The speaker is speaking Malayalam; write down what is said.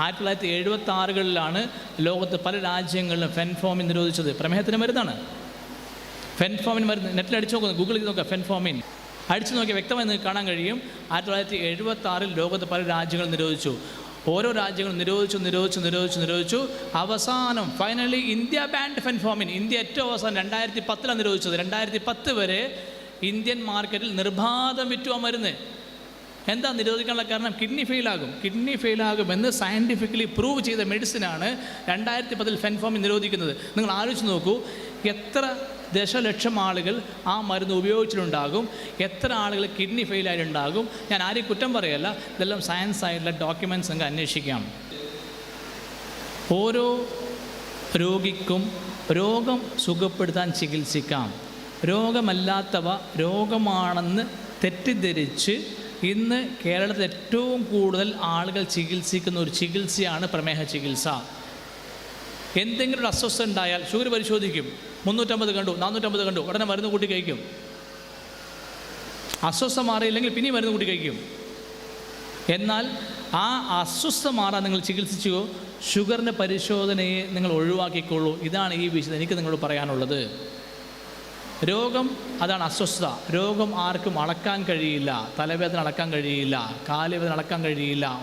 ആയിരത്തി തൊള്ളായിരത്തി എഴുപത്തി ആറുകളിലാണ് ലോകത്ത് പല രാജ്യങ്ങളിലും ഫെൻഫോമിൻ നിരോധിച്ചത്. പ്രമേഹത്തിന് മരുന്നാണ്. ഫെൻഫോമിൻ മരുന്ന് നെറ്റിൽ അടിച്ചു നോക്കുക ഗൂഗിൾ ചെയ്ത് നോക്കുക ഫെൻഫോമിൻ അടിച്ചു നോക്കിയാൽ വ്യക്തമായി നിങ്ങൾക്ക് കാണാൻ കഴിയും. ആയിരത്തി തൊള്ളായിരത്തി എഴുപത്തി ആറിൽ ലോകത്ത് പല രാജ്യങ്ങളും നിരോധിച്ചു. ഓരോ രാജ്യങ്ങളും നിരോധിച്ചു നിരോധിച്ചു നിരോധിച്ചു നിരോധിച്ചു. അവസാനം finally India banned phenformin India ഏറ്റവും അവസാനം രണ്ടായിരത്തി പത്തിലാണ് നിരോധിച്ചത്. രണ്ടായിരത്തി പത്ത് വരെ ഇന്ത്യൻ മാർക്കറ്റിൽ നിർബാധം വിറ്റു ആ മരുന്ന്. എന്താ നിരോധിക്കാനുള്ള കാരണം? കിഡ്നി ഫെയിലാകും കിഡ്നി ഫെയിലാകുമെന്ന് സയന്റിഫിക്കലി പ്രൂവ് ചെയ്ത മെഡിസിനാണ് രണ്ടായിരത്തി പതിൽ ഫെൻഫോമിൽ നിരോധിക്കുന്നത്. നിങ്ങൾ ആലോചിച്ച് നോക്കൂ എത്ര ദശലക്ഷം ആളുകൾ ആ മരുന്ന് ഉപയോഗിച്ചിട്ടുണ്ടാകും? എത്ര ആളുകൾ കിഡ്നി ഫെയിലായിട്ടുണ്ടാകും ഞാൻ ആരെയും കുറ്റം പറയല്ല. ഇതെല്ലാം സയൻസ് ആയിട്ടുള്ള ഡോക്യുമെന്റ്സ് നിങ്ങൾക്ക് അന്വേഷിക്കാം. ഓരോ രോഗിക്കും രോഗം സുഖപ്പെടുത്താൻ ചികിത്സിക്കാം. രോഗമല്ലാത്തവ രോഗമാണെന്ന് തെറ്റിദ്ധരിച്ച് ഇന്ന് കേരളത്തിൽ ഏറ്റവും കൂടുതൽ ആളുകൾ ചികിത്സിക്കുന്ന ഒരു ചികിത്സയാണ് പ്രമേഹ ചികിത്സ. എന്തെങ്കിലും ഒരു അസ്വസ്ഥ ഉണ്ടായാൽ ഷുഗർ പരിശോധിക്കും. മുന്നൂറ്റമ്പത് കണ്ടു നാനൂറ്റമ്പത് കണ്ടു ഉടനെ മരുന്ന് കൂട്ടി കഴിക്കും. അസ്വസ്ഥ മാറിയില്ലെങ്കിൽ പിന്നെയും മരുന്ന് കൂട്ടി കഴിക്കും. എന്നാൽ ആ അസ്വസ്ഥ മാറാൻ നിങ്ങൾ ചികിത്സിച്ചോ ഷുഗറിന്റെ പരിശോധനയെ നിങ്ങൾ ഒഴിവാക്കിക്കോളൂ ഇതാണ് ഈ വിഷയം എനിക്ക് നിങ്ങളോട് പറയാനുള്ളത്. രോഗം അതാണ് അസ്വസ്ഥത. രോഗം ആർക്കും അളക്കാൻ കഴിയില്ല. തലവേദന അളക്കാൻ കഴിയില്ല. കാലുവേദന അളക്കാൻ കഴിയില്ല.